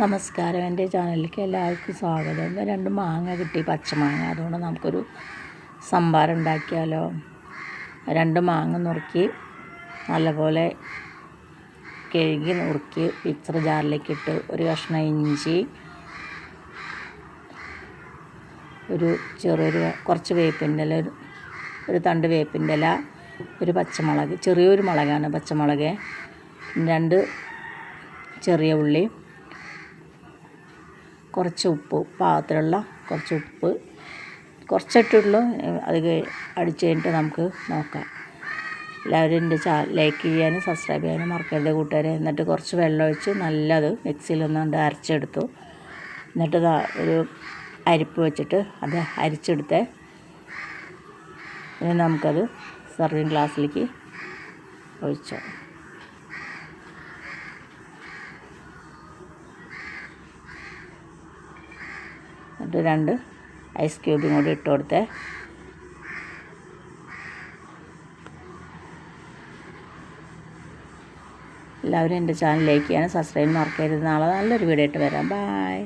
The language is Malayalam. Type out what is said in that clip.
നമസ്കാരം. എന്റെ ചാനലിലേക്ക് എല്ലാവർക്കും സ്വാഗതം. രണ്ട് മാങ്ങ കിട്ടി പച്ചമാങ്ങ. അതുകൊണ്ട് നമുക്കൊരു സംഭാരം ഉണ്ടാക്കിയാലോ. രണ്ട് മാങ്ങ നുറുക്കി നല്ലപോലെ കഴുകി നുറുക്കി മിക്സർ ജാറിലേക്ക് ഇട്ട് ഒരു കഷ്ണം ഇഞ്ചി ഒരു ചെറിയൊരു കുറച്ച് വേപ്പിന്റെ ഇല ഒരു തണ്ട് വേപ്പിന്റെ ഇല ഒരു പച്ചമുളക് ചെറിയൊരു മുളകാണ് പച്ചമുളക് രണ്ട് ചെറിയ ഉള്ളി കുറച്ച് ഉപ്പ് പാകത്തിലുള്ള കുറച്ച് ഉപ്പ്. കുറച്ചിട്ടുള്ളൂ അത് അടിച്ച് കഴിഞ്ഞിട്ട് നമുക്ക് നോക്കാം. എല്ലാവരും എന്റെ ചാ ലൈക്ക് ചെയ്യാനും സബ്സ്ക്രൈബ് ചെയ്യാനും മറക്കരുത് കൂട്ടുകാരെ. എന്നിട്ട് കുറച്ച് വെള്ളം ഒഴിച്ച് നല്ലത് മിക്സിയിലൊന്നുകൊണ്ട് അരച്ചെടുത്തു. എന്നിട്ട് ഒരു അരിപ്പ് വെച്ചിട്ട് അത് അരിച്ചെടുത്ത്. ഇനി നമുക്കത് സർവിങ് ഗ്ലാസ്സിലേക്ക് ഒഴിച്ചോ. എന്നിട്ട് രണ്ട് ഐസ് ക്യൂബും കൂടി ഇട്ട് കൊടുത്തേ. എല്ലാവരും എന്റെ ചാനൽ ലൈക്ക് ചെയ്യാനും സബ്സ്ക്രൈബ് മറക്കരുത്. നാളെ നല്ലൊരു വീഡിയോ ആയിട്ട് വരാം. ബായ്